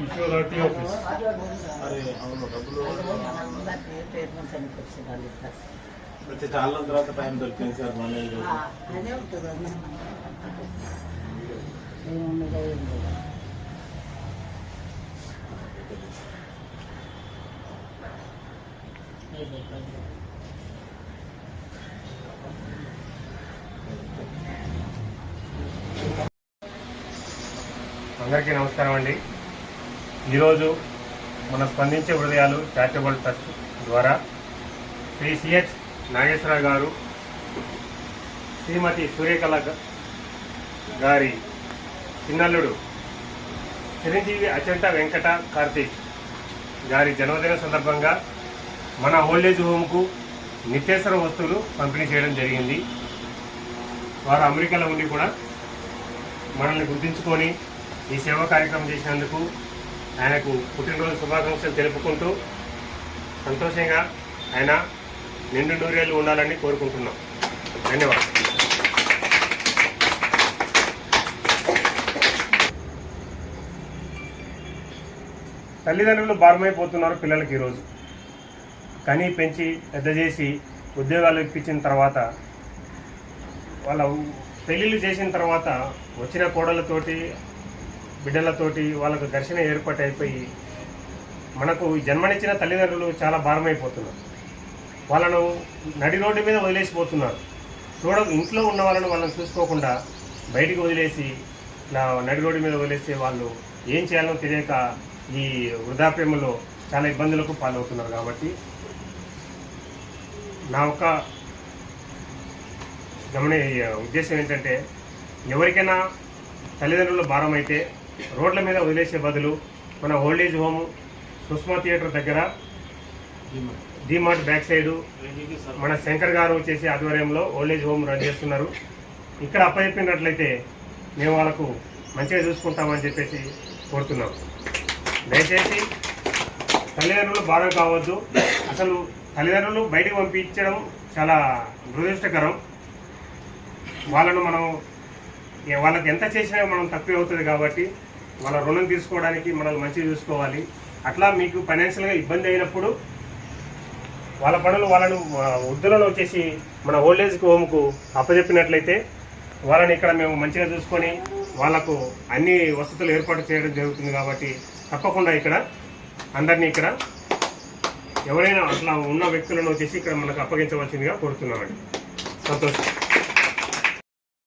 Kishore office. అరే అవును తర్వాత టైం దొరికింది సార్ మేనేజ్ అందరికీ నమస్కారం అండి. ఈరోజు మన స్పందించే హృదయాలు చారిటబుల్ ట్రస్ట్ ద్వారా శ్రీ సిహెచ్ నాగేశ్వరరావు గారు శ్రీమతి సూర్యకళ గారి చిన్నల్లుడు చిరంజీవి అచంట వెంకట కార్తీక్ గారి జన్మదిన సందర్భంగా మన ఓల్డేజ్ హోమ్కు నిత్యావసర వస్తువులు పంపిణీ చేయడం జరిగింది. వారు అమెరికాలో ఉండి కూడా మనల్ని గుర్తించుకొని ఈ సేవా కార్యక్రమం చేసినందుకు ఆయనకు పుట్టినరోజు శుభాకాంక్షలు తెలుపుకుంటూ సంతోషంగా ఆయన నిండు నూరేళ్ళు ఉండాలని కోరుకుంటున్నాం. ధన్యవాదాలు. తల్లిదండ్రులు భారమైపోతున్నారు పిల్లలకి ఈరోజు. కని పెంచి పెద్ద చేసి ఉద్యోగాలు ఇప్పించిన తర్వాత వాళ్ళ పెళ్ళిళ్ళు చేసిన తర్వాత వచ్చిన కోడలతోటి బిడ్డలతోటి వాళ్ళకు ఘర్షణ ఏర్పాటు అయిపోయి మనకు జన్మనిచ్చిన తల్లిదండ్రులు చాలా భారమైపోతున్నారు. వాళ్ళను నడి రోడ్డు మీద వదిలేసిపోతున్నారు. చూడ ఇంట్లో ఉన్న వాళ్ళను వాళ్ళని చూసుకోకుండా బయటికి వదిలేసి నా నడి రోడ్డు మీద వదిలేస్తే వాళ్ళు ఏం చేయాలో తెలియక ఈ వృద్ధాప్యంలో చాలా ఇబ్బందులకు పాలవుతున్నారు కాబట్టి నా ఒక గమనే ఉద్దేశం ఏంటంటే ఎవరికైనా తల్లిదండ్రుల భారం అయితే రోడ్ల మీద వదిలేసే బదులు మన old age home Sushma theatre దగ్గర డిమార్ట్ బ్యాక్ సైడు మన శంకర్ గారు చేసే ఆధ్వర్యంలో ఓల్డేజ్ హోమ్ రన్ చేస్తున్నారు. ఇక్కడ అప్పచెప్పినట్లయితే మేము వాళ్ళకు మంచిగా చూసుకుంటామని చెప్పేసి కోరుతున్నాం. దయచేసి తల్లిదండ్రులు భారం కావద్దు. అసలు తల్లిదండ్రులు బయటకు పంపించడం చాలా దురదృష్టకరం. వాళ్ళను మనం వాళ్ళకి ఎంత చేసినా మనం తక్కువ అవుతుంది కాబట్టి వాళ్ళ రుణం తీసుకోవడానికి మనల్ని మంచిగా చూసుకోవాలి. అట్లా మీకు ఫైనాన్షియల్గా ఇబ్బంది అయినప్పుడు వాళ్ళ పనులు వాళ్ళను వృద్ధులను వచ్చేసి మన ఓల్డేజ్ హోమ్కు అప్పచెప్పినట్లయితే వాళ్ళని ఇక్కడ మేము మంచిగా చూసుకొని వాళ్ళకు అన్ని వసతులు ఏర్పాటు చేయడం జరుగుతుంది కాబట్టి తప్పకుండా ఇక్కడ అందరినీ ఇక్కడ ఎవరైనా అట్లా ఉన్న వ్యక్తులను వచ్చేసి ఇక్కడ మనకు అప్పగించవలసిందిగా కోరుతున్నామండి. సంతోషం.